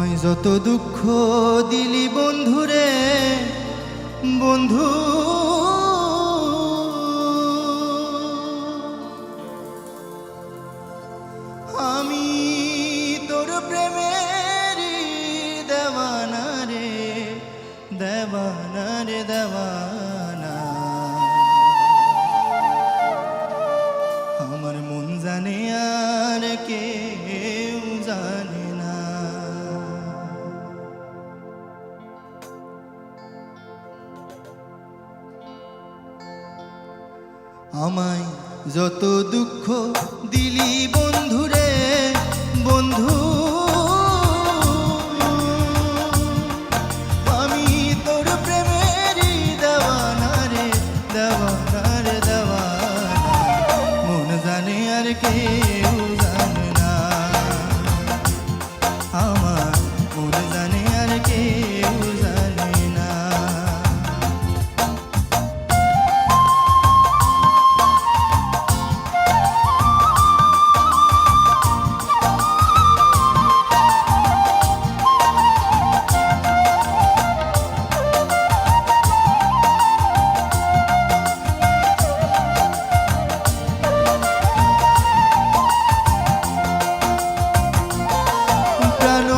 আমায় যত দুঃখ দিলি বন্ধুরে, বন্ধু। আমি তোর প্রেমের দেওয়ানা রে দেওয়ানা রে, দেওয়ানা। আমার মন জানে আর কেউ জানে আমায় যত দুঃখ দিলি বন্ধুরে plano.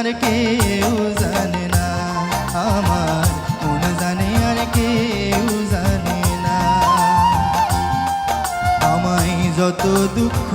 আর কেউ জানে না। আমার মন জানে আর কেউ জানে না। আমায় যত দুঃখ